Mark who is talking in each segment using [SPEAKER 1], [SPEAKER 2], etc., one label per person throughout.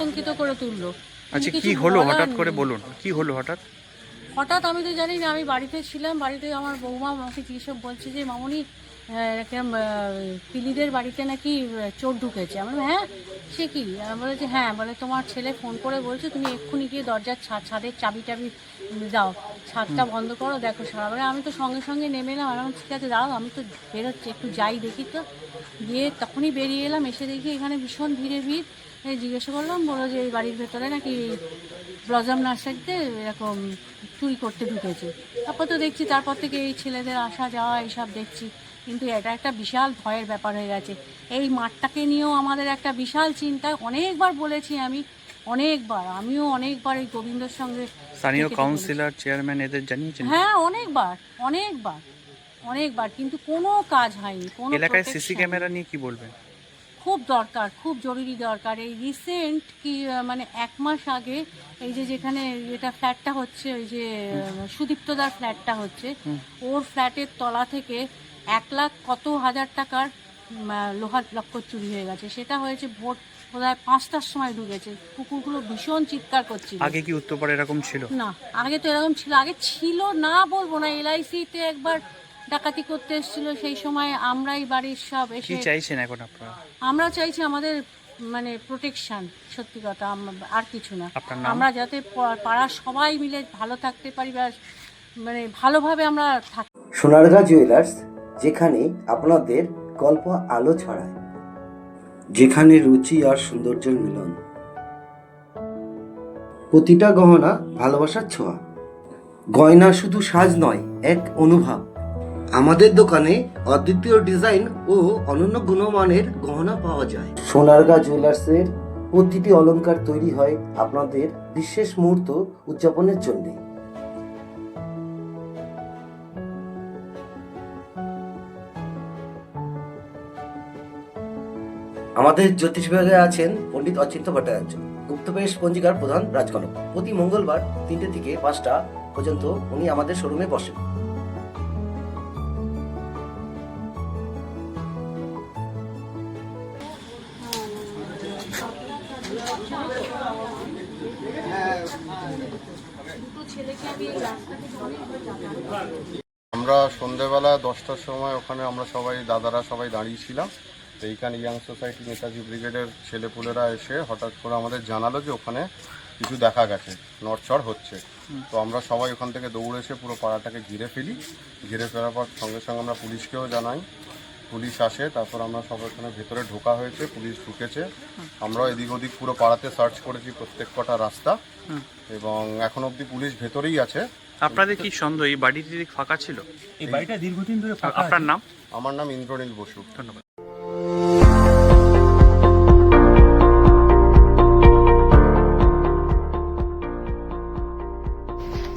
[SPEAKER 1] আতঙ্কিত করে তুললো।
[SPEAKER 2] আচ্ছা কি হলো? হঠাৎ করে বলুন কি হলো হঠাৎ?
[SPEAKER 1] হঠাৎ আমি তো জানি না আমি বাড়িতে ছিলাম বাড়িতে আমার বৌমা আমাকে জিজ্ঞেস বলছে যে মামনি পিলিদের বাড়িতে নাকি চোর ঢুকেছে। আমি বললাম, হ্যাঁ? সে কি? আমি বলেছি হ্যাঁ। বলে তোমার ছেলে ফোন করে বলছে তুমি এক্ষুনি গিয়ে দরজার ছাদ ছাদের চাবি টাবি দাও। ছাদটা বন্ধ করো দেখো সারা। বেলা আমি তো সঙ্গে সঙ্গে নেমে এলাম। আমি ঠিক আছে দাও আমি তো বেরোচ্ছি একটু যাই দেখি তো। গিয়ে তখনই বেরিয়ে এলাম এসে দেখি এখানে ভীষণ ভিড়ে ভিড়। এই জিজ্ঞাসা করলাম বলো যে এই বাড়ির ভেতরে নাকি ব্লজম নার্সারিতে এরকম চুরি করতে ঢুকেছে? তারপর তো দেখছি তারপর থেকে এই ছেলেদের আসা যাওয়া এইসব দেখছি। কিন্তু এটা একটা বিশাল ভয়ের ব্যাপার হয়ে গেছে। এই মাঠটাকে নিয়েও আমাদের একটা বিশাল চিন্তা। অনেকবার বলেছি আমি অনেকবার আমিও অনেকবার এই গোবিন্দর সঙ্গে
[SPEAKER 2] স্থানীয় কাউন্সিলর চেয়ারম্যান এদের জানিয়েছেন?
[SPEAKER 1] হ্যাঁ অনেকবার অনেকবার অনেকবার কিন্তু কোনো কাজ হয়নি কোনো
[SPEAKER 2] এলাকায় সিসি ক্যামেরা নিয়ে কি বলবেন?
[SPEAKER 1] খুব দরকার খুব জরুরি দরকার। এই রিসেন্ট কি মানে এক মাস আগে এই যে যেখানে যেটা ফ্ল্যাটটা হচ্ছে ওই যে সুদীপ্তদার ফ্ল্যাটটা হচ্ছে ওর ফ্ল্যাটের তলা থেকে এক লাখ কত হাজার টাকার লোহার লক্কর চুরি হয়ে গেছে। সেটা হয়েছে ভোট বোধহয় পাঁচটার সময় ঢুকেছে। কুকুরগুলো ভীষণ চিৎকার করছিল।
[SPEAKER 2] আগে কি উত্তরপাড়া এরকম ছিল?
[SPEAKER 1] না আগে তো এরকম ছিল। আগে ছিল না বলব না এলআইসিতে একবার ডাকাতি করতে এসেছিল। সেই সময় আমরাই বাড়ির সব এসে
[SPEAKER 2] চাইছেন এখন আপনারা?
[SPEAKER 1] আমরা চাইছি আমাদের মানে প্রোটেকশন সত্যি কথা আর কিছু না। আমরা যাতে পাড়ার সবাই মিলে ভালো থাকতে পারি বা মানে ভালোভাবে আমরা থাকি
[SPEAKER 3] সোনারগাঁ জুয়েলার্স যেখানে আপনাদের গল্প আলো ছড়ায়। যেখানে রুচি আর সৌন্দর্যের মিলন। প্রতিটা গহনা ভালোবাসার ছোঁয়া। গয়না শুধু সাজ নয় এক অনুভব। আমাদের দোকানে অদ্বিতীয় ডিজাইন ও অনন্য গুণমানের গহনা পাওয়া যায়। সোনারগাঁ জুয়েলার্সের প্রতিটি অলংকার তৈরি হয় আপনাদের বিশেষ মুহূর্ত উদযাপনের জন্যে। আমাদের জ্যোতিষ বিভাগে আছেন পণ্ডিত অচিন্ত ভট্টাচার্য গুপ্তপ্রেস পঞ্জিকার প্রধান রাজকনক। প্রতি মঙ্গলবার তিনটে থেকে পাঁচটা পর্যন্ত উনি আমাদের শোরুমে বসেন।
[SPEAKER 4] আমরা সন্ধেবেলা দশটার সময় ওখানে আমরা সবাই, দাদারা সবাই দাঁড়িয়েছিলাম এইখানে ইয়াং সোসাইটি নেতাজি ব্রিগেডের ছেলেপুলেরা এসে হঠাৎ করে আমাদের জানালো যে ওখানে কিছু দেখা গেছে নড়চড় হচ্ছে। তো আমরা সবাই ওখান থেকে দৌড়ে এসে পুরো পাড়াটাকে ঘিরে ফেলি। ঘিরে ফেলার পর সঙ্গে সঙ্গে আমরা পুলিশকেও জানাই। পুলিশ আসে তারপর আমরা সবাই ওখানে ভেতরে ঢোকা হয়েছে পুলিশ ঢুকেছে। আমরা এদিক ওদিক পুরো পাড়াতে সার্চ করেছি প্রত্যেক কটা রাস্তা। এবং এখন অবধি পুলিশ ভেতরেই আছে।
[SPEAKER 2] আপনাদের কি সন্দেহ? এই বাড়িটি ফাঁকা ছিল?
[SPEAKER 5] এই বাড়িটা দীর্ঘদিন ধরে ফাঁকা
[SPEAKER 2] আপনার নাম?
[SPEAKER 4] আমার নাম ইন্দ্রনীল বসু।
[SPEAKER 2] ধন্যবাদ।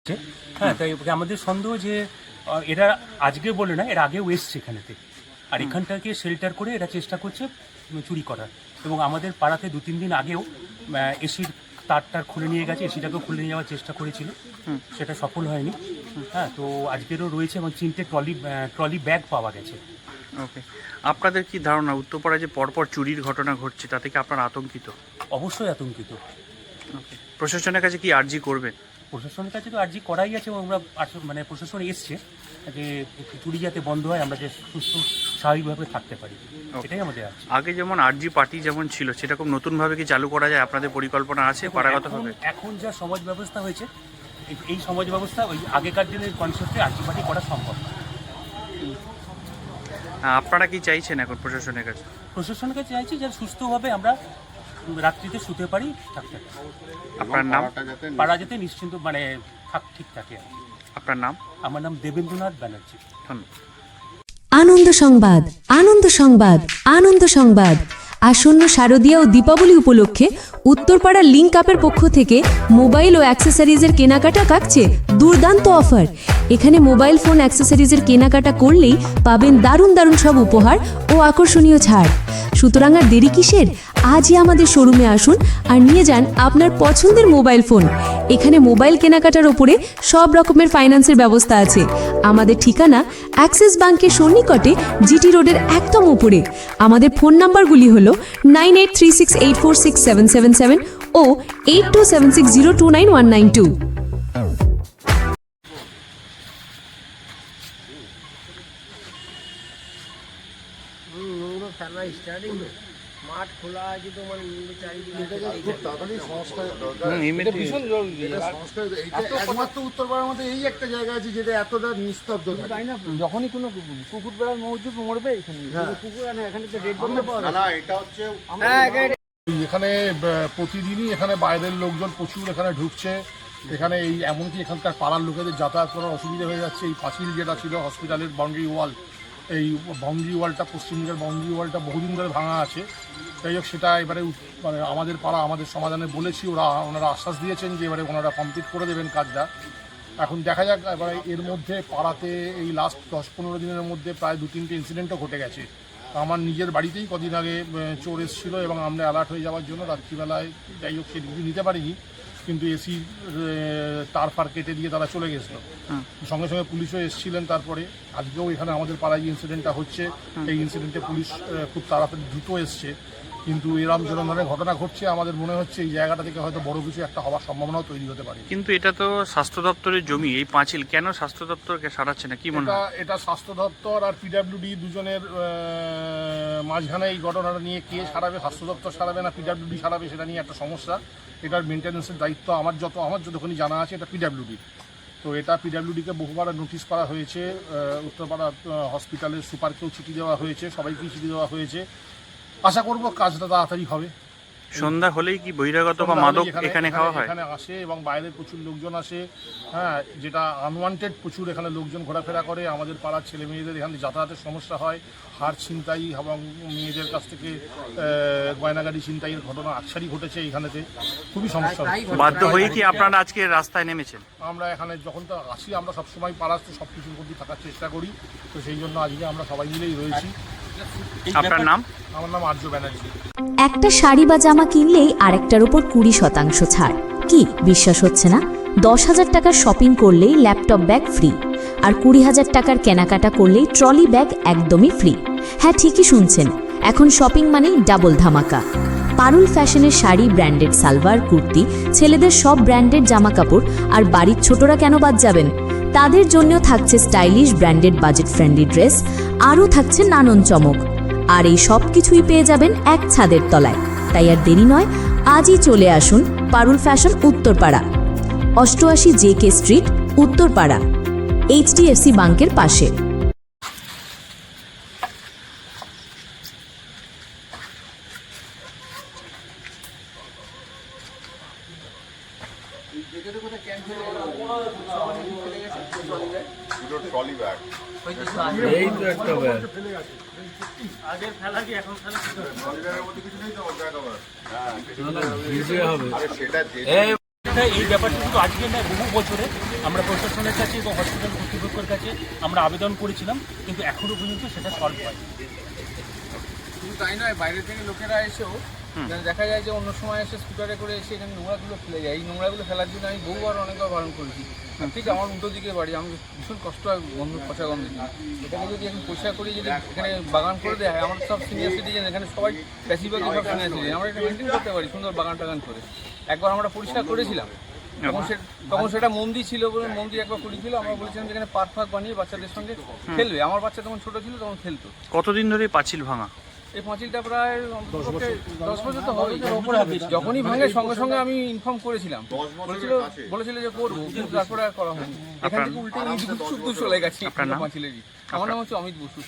[SPEAKER 5] হচ্ছে। হ্যাঁ তাই আমাদের সন্দেহ যে এরা আজকে বলে না এর আগেও এসছে এখানেতে। আর এখানটাকে শেল্টার করে এরা চেষ্টা করছে চুরি করার। এবং আমাদের পাড়াতে দু তিন দিন আগেও এসির তারটার খুলে নিয়ে গেছে এসিটাকেও খুলে নিয়ে যাওয়ার চেষ্টা করেছিল। সেটা সফল হয়নি। হ্যাঁ তো আজকেরও রয়েছে এবং চিনতে ট্রলি ট্রলি ব্যাগ পাওয়া গেছে।
[SPEAKER 2] ওকে। আপনাদের কি ধারণা উত্তরপাড়ায় যে পরপর চুরির ঘটনা ঘটছে তাতে কি আপনারা আতঙ্কিত?
[SPEAKER 5] অবশ্যই আতঙ্কিত।
[SPEAKER 2] ওকে। প্রশাসনের কাছে কি আর্জি করবেন?
[SPEAKER 5] প্রশাসনের কাছে তো আর্জি করাই আছে এবং আমরা মানে প্রশাসন এসছে যে চুরি যাতে বন্ধ হয় আমরা যে সুস্থ স্বাভাবিকভাবে থাকতে পারি। এটাই আমাদের আছে।
[SPEAKER 2] আগে যেমন আরজি পার্টি যেমন ছিল সেরকম নতুনভাবে কি চালু করা যায়? আপনাদের পরিকল্পনা আছে পাড়াগতভাবে
[SPEAKER 5] এখন- এখন যা সমাজ ব্যবস্থা হয়েছে এই- এই সমাজ ব্যবস্থা ওই আগেকার দিনের কনসেপ্টে আর্জি পার্টি করা সম্ভব না।
[SPEAKER 2] আপনারা কি চাইছেন এখন প্রশাসনের কাছে?
[SPEAKER 5] প্রশাসনের কাছে চাইছি যে সুস্থভাবে আমরা রাত্রিতে শুতে পারি থাকতে পারি।
[SPEAKER 2] আপনার নাম?
[SPEAKER 5] পাড়া যাতে নিশ্চিন্ত মানে থাক ঠিক থাকে।
[SPEAKER 2] আপনার নাম?
[SPEAKER 5] আমার নাম দেবেন্দ্রনাথ ব্যানার্জি।
[SPEAKER 2] ধন্যবাদ।
[SPEAKER 6] আনন্দ সংবাদ আনন্দ সংবাদ আনন্দ সংবাদ। আসন্ন শারদীয়া ও দীপাবলি উপলক্ষে উত্তরপাড়ার লিঙ্ক আপের পক্ষ থেকে মোবাইল ও অ্যাক্সেসরিজের কেনাকাটা কাটছে দুর্দান্ত অফার। এখানে মোবাইল ফোন অ্যাক্সেসরিজের কেনাকাটা করলেই পাবেন দারুণ দারুণ সব উপহার ও আকর্ষণীয় ছাড়। সুতরাং আর দেরি কিসের? আজই আমাদের শোরুমে আসুন আর নিয়ে যান আপনার পছন্দের মোবাইল ফোন। এখানে মোবাইল কেনাকাটার ওপরে সব রকমের ফাইন্যান্সের ব্যবস্থা আছে। আমাদের ঠিকানা অ্যাক্সিস ব্যাংকের সন্নিকটে জিটি রোডের একদম ওপরে। আমাদের ফোন নাম্বারগুলি হল nine eight three six eight four six seven seven seven o eight two seven six zero two nine one nine two.
[SPEAKER 2] হুম, immediately-
[SPEAKER 4] একমাত্র উত্তরপাড়ার মধ্যে এই একটা জায়গা আছে যেটা এতটা নিস্তব্ধ থাকে।
[SPEAKER 7] যখনই কোনো কুকুর মজুদ মরবে এখানে কুকুর আনে এখানে তো রেড বন্ধ পাওয়া
[SPEAKER 4] না না এটা হচ্ছে
[SPEAKER 8] এখানে প্রতিদিনই এখানে বাইরের লোকজন প্রচুর এখানে ঢুকছে। এখানে এই এমনকি এখানকার পাড়ার লোকেদের যাতায়াত করার অসুবিধা হয়ে যাচ্ছে। এই পাঁচিল যেটা ছিল হসপিটালের বাউন্ডারি ওয়াল এই বাউন্ডারি ওয়ালটা পশ্চিমবঙ্গের বাউন্ডারি ওয়ালটা বহুদিন ধরে ভাঙা আছে। যাই হোক, সেটা এবারে মানে আমাদের পাড়া, আমাদের সমাধানে বলেছি, ওরা ওনারা আশ্বাস দিয়েছেন যে এবারে ওনারা কমপ্লিট করে দেবেন কাজটা। এখন দেখা যাক, এবারে এর মধ্যে পাড়াতে এই লাস্ট দশ পনেরো দিনের মধ্যে প্রায় দু তিনটে ইনসিডেন্টও ঘটে গেছে। আমার নিজের বাড়িতেই কদিন আগে চোর এসেছিল এবং আমরা অ্যালার্ট হয়ে যাওয়ার জন্য রাত্রিবেলায় যাই হোক সে নিতে পারিনি। কিন্তু এসি তার ফার কেটে দিয়ে তারা চলে গেছিল। সঙ্গে সঙ্গে পুলিশও এসেছিলেন তারপরে। আজকেও এখানে আমাদের পাড়ায় ইনসিডেন্টটা হচ্ছে। এই ইনসিডেন্টে পুলিশ খুব তাড়াতাড়ি দ্রুত এসছে। কিন্তু এরম যেরকম ধরনের ঘটনা ঘটছে আমাদের মনে হচ্ছে এই জায়গাটা থেকে হয়তো বড় কিছু একটা হওয়ার সম্ভাবনাও তৈরি হতে পারে।
[SPEAKER 2] কিন্তু এটা তো স্বাস্থ্য দপ্তরের জমি এই পাঁচিল কেন স্বাস্থ্য দপ্তরকে সারাচ্ছে না? কি মনে
[SPEAKER 8] এটা
[SPEAKER 2] হয়?
[SPEAKER 8] এটা স্বাস্থ্য দপ্তর আর পিডাব্লিউডি দুজনের মাঝখানে এই ঘটনাটা নিয়ে কে সারাবে স্বাস্থ্য দপ্তর সারাবে না পিডাব্লিউডি সারাবে সেটা নিয়ে একটা সমস্যা। এটার মেনটেন্যান্সের দায়িত্ব আমার যত আমার যতখানি জানা আছে এটা পিডাব্লিউডি তো এটা পিডাব্লিউডিকে বহুবার নোটিশ করা হয়েছে উত্তরপাড়া হসপিটালের সুপারকেও চিঠি দেওয়া হয়েছে সবাইকেই চিঠি দেওয়া হয়েছে। আশা করব কাজটা তাড়াতাড়ি হবে।
[SPEAKER 2] সন্ধ্যা হলেই কি বহিরাগত বা মাদক এখানে খাওয়া হয়?
[SPEAKER 8] এখানে আসে এবং বাইরের প্রচুর লোকজন আসে। হ্যাঁ যেটা আনওয়ান্টেড প্রচুর এখানে লোকজন ঘোরাফেরা করে। আমাদের পাড়ার ছেলে মেয়েদের এখানে যাতায়াতের সমস্যা হয়। হার ছিনতাই এবং মেয়েদের কাছ থেকে গয়নাগাড়ি ছিনতাইয়ের ঘটনা আকসারই ঘটেছে এখানেতে। খুবই সমস্যা
[SPEAKER 2] বাধ্য হয়ে কি আপনারা আজকে রাস্তায় নেমেছেন?
[SPEAKER 8] আমরা এখানে যখন তো আসি আমরা সবসময় পাড়ার তো সব কিছুর প্রতি থাকার চেষ্টা করি। তো সেই জন্য আজকে আমরা সবাই মিলেই রয়েছি।
[SPEAKER 2] আপনার নাম?
[SPEAKER 8] আমার নাম আর্য ব্যানার্জি।
[SPEAKER 6] একটা শাড়ি বা জামা কিনলেই আরেকটার উপর কুড়ি শতাংশ ছাড়। কি? বিশ্বাস হচ্ছে না? দশ হাজার টাকার শপিং করলেই ল্যাপটপ ব্যাগ ফ্রি। আর কুড়ি হাজার টাকার কেনাকাটা করলেই ট্রলি ব্যাগ একদমই ফ্রি। হ্যাঁ ঠিকই শুনছেন। এখন শপিং মানেই ডাবল ধামাকা। পারুল ফ্যাশনের শাড়ি ব্র্যান্ডেড সালভার কুর্তি ছেলেদের সব ব্র্যান্ডেড জামা কাপড় আর বাড়ির ছোটরা কেন বাদ যাবেন? তাদের জন্য থাকছে stylish, branded budget friendly dress, আরও থাকছে নানন চমক। আর এই সব কিছুই পেয়ে যাবেন এক ছাদের তলায়। তাই আর দেরি নয়, আজই চলে আসুন পারুল ফ্যাশন উত্তরপাড়া। অষ্টআশি J K street, Uttarpara, HDFC ব্যাংকের পাশে।
[SPEAKER 4] ব্যাগ। কিছু নেই তো? ব্যাগ। আরে সেটা
[SPEAKER 5] এই ব্যাপারটা কিন্তু আজকে না বহু বছরে আমরা প্রশাসনের কাছে এবং হসপিটাল কর্তৃপক্ষের কাছে আমরা আবেদন করেছিলাম কিন্তু এখনও পর্যন্ত সেটা সলভ হয়
[SPEAKER 7] শুধু তাই নয় বাইরে থেকে লোকেরা এসেও দেখা যায় যে অন্য সময় এসে স্কুটারে করে এসে এখানে নোংরাগুলো ফেলে যায়। এই নোংরাগুলো ফেলার জন্য আমি বহুবার অনেকবার বারণ করেছি। ঠিক আমার উল্টো দিকে বাড়ি আমি ভীষণ কষ্ট হয় গন্ধ পচা গন্ধ। এটাকে যদি এখন পরিষ্কার করি যদি এখানে বাগান করে দেয় হয় আমার সব সিনিয়র সিটিজেন এখানে সবাই বেশিরভাগই সব সিনিয়র সিটিজেন আমরা এটা মেনটেন করতে পারি সুন্দর বাগান টাগান করে। একবার আমরা পরিষ্কার করেছিলাম। তখন সে তখন সেটা মন্দির ছিল বলে মন্দির একবার করেছিল আমরা বলেছিলাম যেখানে পার্ক ফার্ক বানিয়ে বাচ্চাদের সঙ্গে খেলবে। আমার বাচ্চা তখন ছোট ছিল তখন খেলতো।
[SPEAKER 2] কতদিন ধরে পাঁচিল ভাঙা?
[SPEAKER 7] এই পাঁচিলটা প্রায় দশ বছর। তো হবে। যখনই ভাঙে সঙ্গে সঙ্গে আমি ইনফর্ম করেছিলাম। বলেছিল বলেছিল যে করব কিন্তু তারপরে আর করা হয়নি। এখান থেকে উল্টে চলে গেছে পাঁচিলেরই আমার নাম হচ্ছে অমিত বসু।